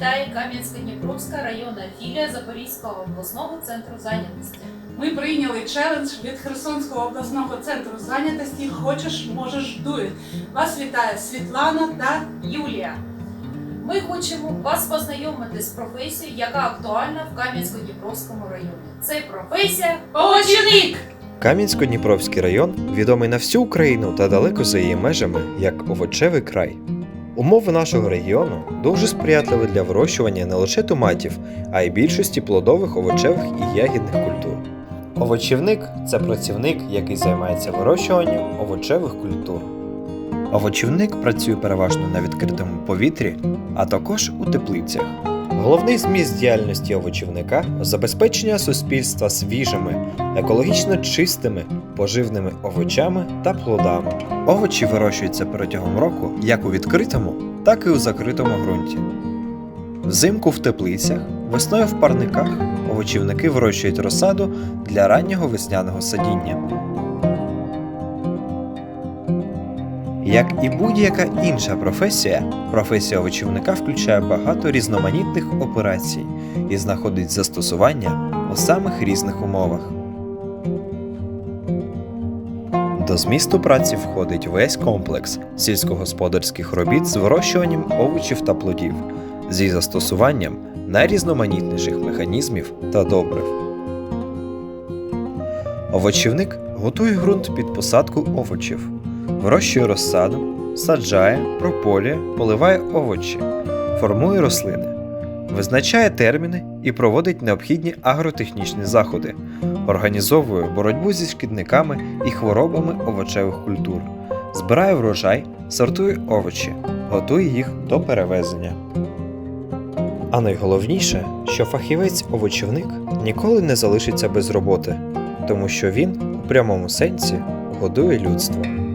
Кам'янська-Дніпровська районна філія Запорізького обласного центру зайнятості. Ми прийняли челендж від Херсонського обласного центру зайнятості Хочеш, можеш дує. Вас вітає Світлана та Юлія. Ми хочемо вас познайомити з професією, яка актуальна в Кам'янсько-Дніпровському районі. Це професія Овочівник! Кам'янсько-Дніпровський район відомий на всю Україну та далеко за її межами як овочевий край. Умови нашого регіону дуже сприятливі для вирощування не лише томатів, а й більшості плодових, овочевих і ягідних культур. Овочівник це працівник, який займається вирощуванням овочевих культур. Овочівник працює переважно на відкритому повітрі, а також у теплицях. Головний зміст діяльності овочівника забезпечення суспільства свіжими, екологічно чистими, поживними овочами та плодами. Овочі вирощуються протягом року як у відкритому, так і у закритому ґрунті. Взимку в теплицях, весною в парниках овочівники вирощують розсаду для раннього весняного садіння. Як і будь-яка інша професія, професія овочівника включає багато різноманітних операцій і знаходить застосування у самих різних умовах. До змісту праці входить весь комплекс сільськогосподарських робіт з вирощуванням овочів та плодів зі застосуванням найрізноманітніших механізмів та добрив. Овочівник готує ґрунт під посадку овочів, вирощує розсаду, саджає, прополює, поливає овочі, формує рослини, визначає терміни і проводить необхідні агротехнічні заходи, організовує боротьбу зі шкідниками і хворобами овочевих культур, збирає врожай, сортує овочі, готує їх до перевезення. А найголовніше, що фахівець-овочівник ніколи не залишиться без роботи, тому що він у прямому сенсі годує людство.